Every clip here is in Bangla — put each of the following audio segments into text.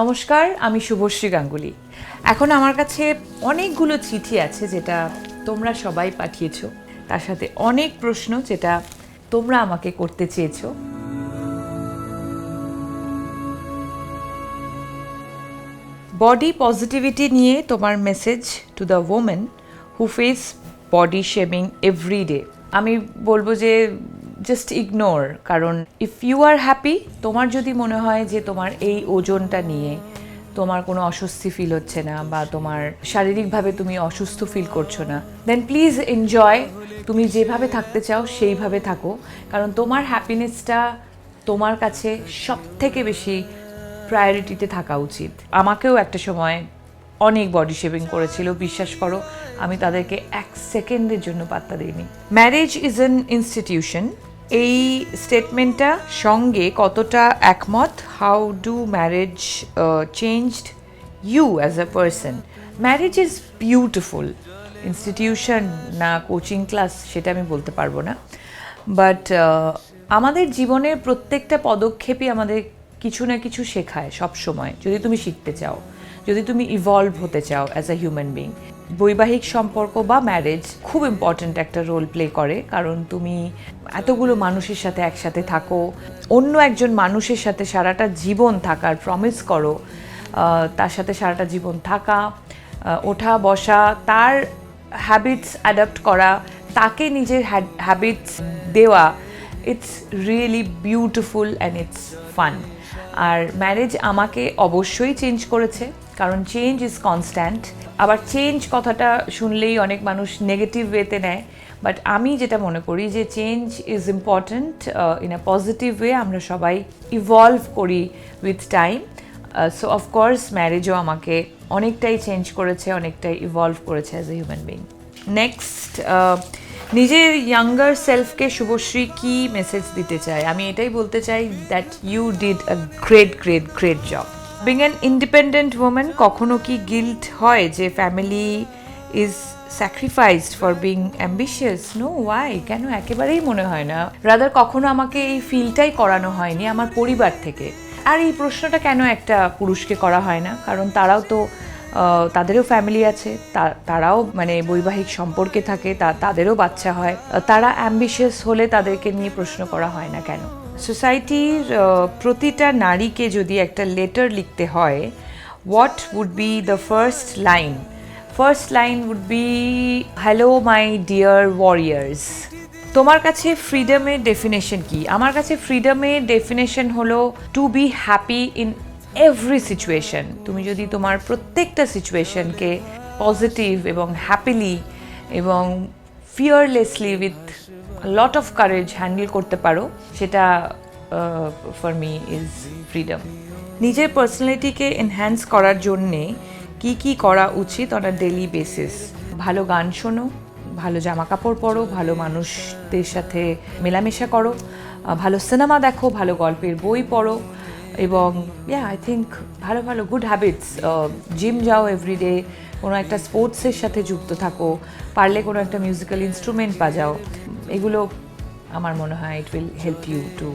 নমস্কার, আমি শুভশ্রী গাঙ্গুলি। এখন আমার কাছে অনেকগুলো চিঠি আছে যেটা তোমরা সবাই পাঠিয়েছ। তার সাথে অনেক প্রশ্ন যেটা তোমরা আমাকে করতে চেয়েছো। বডি পজিটিভিটি নিয়ে তোমার message to the women who face body shaming every day আমি বলব যে জাস্ট ইগনোর কারণ ইফ ইউ আর হ্যাপি তোমার যদি মনে হয় যে তোমার এই ওজনটা নিয়ে তোমার কোনো অস্বস্তি ফিল হচ্ছে না বা তোমার শারীরিকভাবে তুমি অসুস্থ ফিল করছ না দেন প্লিজ এনজয় তুমি যেভাবে থাকতে চাও সেইভাবে থাকো, কারণ তোমার হ্যাপিনেসটা তোমার কাছে সব থেকে বেশি প্রায়োরিটিতে থাকা উচিত। আমাকেও একটা সময় অনেক বডি শেভিং করেছিল, বিশ্বাস করো আমি তাদেরকে এক সেকেন্ডের জন্য পাত্তা দিইনি। ম্যারেজ ইজ অ্যান ইনস্টিটিউশন এই স্টেটমেন্টটা সঙ্গে কতটা একমত? How do marriage changed you as a person marriage is beautiful institution না কোচিং ক্লাস সেটা আমি বলতে পারব না। বাট আমাদের জীবনের প্রত্যেকটা পদক্ষেপই আমাদের কিছু না কিছু শেখায় সব সময় যদি তুমি শিখতে চাও, যদি তুমি ইভলভ হতে চাও অ্যাজ আ হিউম্যান বিং বৈবাহিক সম্পর্ক বা ম্যারেজ খুব ইম্পর্ট্যান্ট একটা রোল প্লে করে। কারণ তুমি এতগুলো মানুষের সাথে একসাথে থাকো, অন্য একজন মানুষের সাথে সারাটা জীবন থাকার প্রমিস করো তার সাথে সারাটা জীবন থাকা ওঠা, বসা, তার হ্যাবিটস অ্যাডাপ্ট করা, তাকে নিজের হ্যাবিটস দেওয়া it's really beautiful and it's fun R marriage আমাকে অবশ্যই চেঞ্জ করেছে, কারণ চেঞ্জ ইজ কনস্ট্যান্ট আবার চেঞ্জ কথাটা শুনলেই অনেক মানুষ নেগেটিভ ওয়েতে নেয় বাট আমি যেটা মনে করি যে change is important in a positive way আমরা সবাই ইভলভ করি উইথ টাইম সো অফকোর্স ম্যারেজও আমাকে অনেকটাই চেঞ্জ করেছে, অনেকটাই ইভলভ করেছে as a human being next নিজের ইয়াঙ্গার সেলফকে শুভশ্রী কি মেসেজ দিতে চাই আমি এটাই বলতে চাই that you did a great great great job being an independent women কখনো কি গিল্ট হয় যে family is sacrificed for being ambitious no Y কেন? একেবারেই মনে হয় না। রাদার কখনো আমাকে এই ফিলটাই করানো হয়নি আমার পরিবার থেকে। আর এই প্রশ্নটা কেন একটা পুরুষকে করা হয় না? কারণ তারাও তো তাদেরও ফ্যামিলি আছে তারাও মানে বৈবাহিক সম্পর্কে থাকে তাদেরও বাচ্চা হয়। তারা অ্যাম্বিশিয়াস হলে তাদেরকে নিয়ে প্রশ্ন করা হয় না কেন? সোসাইটির প্রতিটা নারীকে যদি একটা লেটার লিখতে হয় what would be the first line first line would be hello my dear warriors তোমার কাছে ফ্রিডমের ডেফিনেশন কি? আমার কাছে ফ্রিডমের ডেফিনেশন হলো to be happy in every situation তুমি যদি তোমার প্রত্যেকটা সিচুয়েশনকে পজিটিভ এবং হ্যাপিলি এবং fearlessly with lot of courage handle করতে পারো, সেটা ফর মি ইজ ফ্রিডম নিজের পার্সোনালিটিকে এনহ্যান্স করার জন্যে কি কি করা উচিত অন আ ডেলি বেসিস ভালো গান শোনো, ভালো জামা কাপড় পরো, ভালো মানুষদের সাথে মেলামেশা করো ভালো সিনেমা দেখো, ভালো গল্পের বই পড়ো এবং ইয়া আই থিঙ্ক ভালো ভালো গুড হ্যাবিটস জিম যাও এভরিডে কোনো একটা স্পোর্টসের সাথে যুক্ত থাকো, পারলে কোনো একটা মিউজিক্যাল ইনস্ট্রুমেন্ট বাজাও, এগুলো আমার মনে হয় it will help you to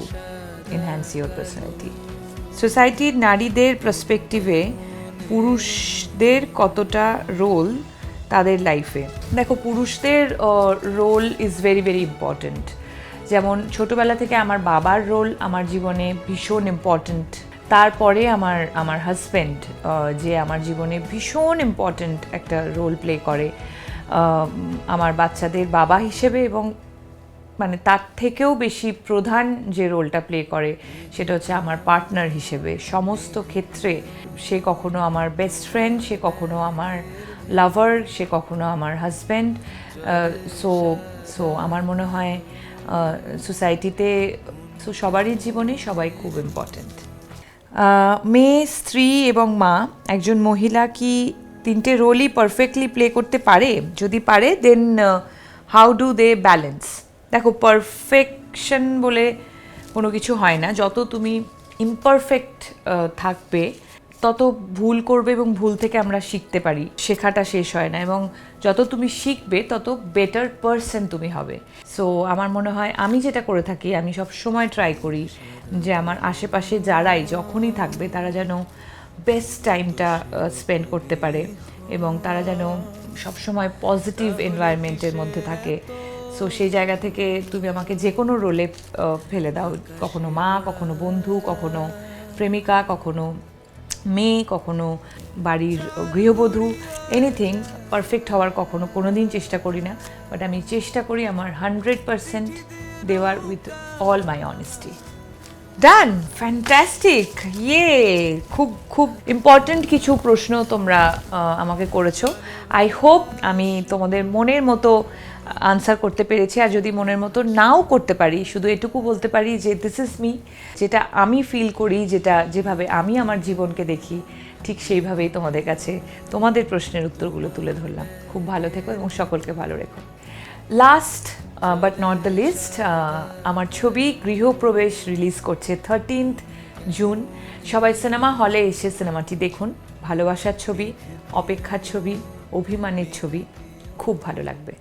enhance your personality সোসাইটির নারীদের পার্সপেক্টিভে পুরুষদের কতটা রোল তাদের লাইফে দেখো, পুরুষদের role is very very important যেমন ছোটোবেলা থেকে আমার বাবার রোল আমার জীবনে ভীষণ ইম্পর্ট্যান্ট তারপরে আমার আমার হাজব্যান্ড যে আমার জীবনে ভীষণ ইম্পর্ট্যান্ট একটা রোল প্লে করে। আমার বাচ্চাদের বাবা হিসেবে এবং মানে তার থেকেও বেশি প্রধান যে রোলটা প্লে করে সেটা হচ্ছে আমার পার্টনার হিসেবে। সমস্ত ক্ষেত্রে সে কখনো আমার বেস্ট ফ্রেন্ড সে কখনো আমার লাভার সে কখনো আমার হাজব্যান্ড সো সো আমার মনে হয় সোসাইটিতে সো সবারই জীবনে সবাই খুব ইম্পর্ট্যান্ট মেয়ে, স্ত্রী এবং মা, একজন মহিলা কি তিনটে রোলই পারফেক্টলি প্লে করতে পারে? যদি পারে then how do they balance দেখো পারফেকশন বলে কোনো কিছু হয় না। যত তুমি ইমপারফেক্ট থাকবে তত ভুল করবে এবং ভুল থেকে আমরা শিখতে পারি। শেখাটা শেষ হয় না এবং যত তুমি শিখবে, তত বেটার পারসন তুমি হবে। সো আমার মনে হয় আমি যেটা করে থাকি, আমি সব সময় ট্রাই করি যে আমার আশেপাশে যারাই যখনই থাকবে, তারা যেন বেস্ট টাইমটা স্পেন্ড করতে পারে এবং তারা যেন সবসময় পজিটিভ এনভায়রনমেন্টের মধ্যে থাকে। সো সেই জায়গা থেকে তুমি আমাকে যে কোনো রোলে ফেলে দাও। কখনো মা, কখনো বন্ধু, কখনো প্রেমিকা, কখনো মেয়ে, কখনো বাড়ির গৃহবধূ এনিথিং পারফেক্ট হওয়ার কখনো কোনো দিন চেষ্টা করি না বাট আমি চেষ্টা করি আমার হান্ড্রেড পারসেন্ট দেওয়ার with all my honesty done fantastic ইয়ে খুব খুব ইম্পর্ট্যান্ট কিছু প্রশ্ন তোমরা আমাকে করেছ। আই হোপ আমি তোমাদের মনের মতো আনসার করতে পেরেছি। আর যদি মনের মতো নাও করতে পারি, শুধু এটুকু বলতে পারি যে দিস ইজ মি যেটা আমি ফিল করি, যেটা যেভাবে আমি আমার জীবনকে দেখি, ঠিক সেইভাবেই তোমাদের কাছে তোমাদের প্রশ্নের উত্তরগুলো তুলে ধরলাম। খুব ভালো থেকো এবং সকলকে ভালো রেখো। Last but not the least আমার ছবি গৃহপ্রবেশ রিলিজ করছে থার্টিনথ জুন সবাই সিনেমা হলে এসে সিনেমাটি দেখুন। ভালোবাসার ছবি, অপেক্ষার ছবি, অভিমানের ছবি, খুব ভালো লাগবে।